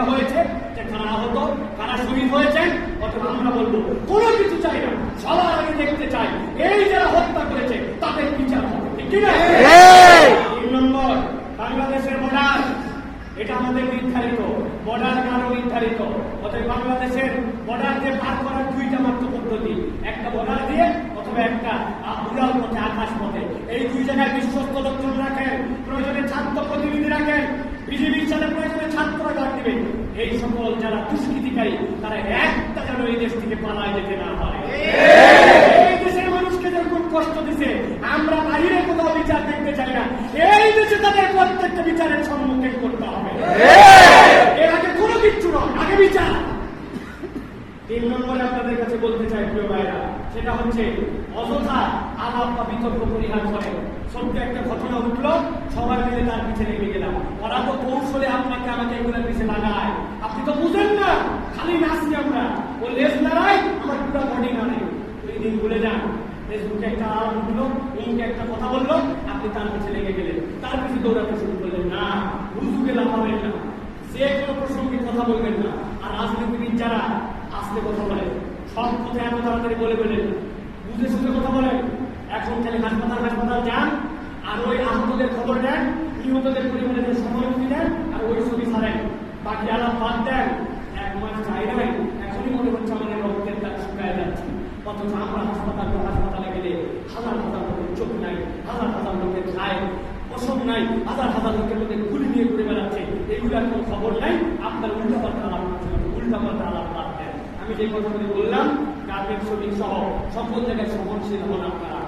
পরীক্ষা হয়েছে যে কারা আহত কারা শহীদ হয়েছেন অথবা আমরা বলব কোনো কিছু চাই না। সবার আগে দেখতে চাই এই যারা হত্যা করেছে তাদের বিচার হবে? ঠিক না? তিন নম্বর বাংলাদেশের বর্ডার। এটা আমাদের নির্ধারিত বর্ডার কারও নির্ধারিত? অতএব বাংলাদেশের বর্ডার দিয়ে পার করার দুইটা মাত্র পদ্ধতি। একটা বর্ডার দিয়ে অথবা একটা উড়াল পথে আকাশ পথে এই দুই জায়গায় বিশ্বস্ত লোকজন রাখেন প্রয়োজনে ছাত্র প্রতিনিধি রাখেন। ছাত্ররা এই সকল যারা দুষ্কৃতিকারী, তারা একটা যেন এই দেশ থেকে পালায় যেতে না পারে। এই দেশের মানুষকে কষ্ট আমরা কোথাও বিচার দেখতে চাই না। এই দেশে তাদের প্রত্যেকটা বিচারের সম্মুখীন করতে হবে। এর আগে কোনো কিচ্ছু নয়, আগে বিচার। তিন নম্বরে আপনাদের কাছে বলতে চাই, প্রিয় ভাইরা সেটা হচ্ছে, অযথা আলাপ বা বিতর্ক পরিহার করে। সত্য একটা ঘটনা উঠল, সবাই মিলে তার পিছে লেগে গেলাম। ওরা তো কৌশলে আপনাকে আমাকে এগুলোর পিছে লাগায় আপনি তো বুঝেন না খালি নাচি আমরা ও লেজ নাড়াই আমার পুরো বডি নাড়ে দিন ভুলে যান। ফেসবুকে একটা আলাপ উঠল ইংকে একটা কথা বলল, আপনি তার পিছে লেগে গেলেন। তার পিছে দৌড়াতে শুরু করলেন। না হুজুকে লাফাবেন না। যে কোনো প্রসঙ্গে কথা বলবেন না। আর রাজনীতিবিদ যারা, আসতে কথা বলে সব কথা এত তাড়াতাড়ি বলে বলেন বুঝে শুনে কথা বলেন। এখন খালি হাসপাতাল হাসপাতাল যান। আর ওই আহতদের খবর নেন নিহতদের পরিবারের সহানুভূতি অথচ আমরা হাসপাতালে হাসপাতালে গেলে হাজার হাজার লোকের চোখ নাই, হাজার হাজার লোকের খায় পশম নাই, হাজার হাজার লোকের মধ্যে গুলি নিয়ে ঘুরে বেড়াচ্ছে। এগুলো এখন খবর নাই, আপনার উল্টা আলাপ উল্টা পাল্টা আলাপ দেন। আমি যে কথাগুলি বললাম গার্মেন্ট শ্রমিক সহ সকল জায়গায় সহনশীল হন আপনারা।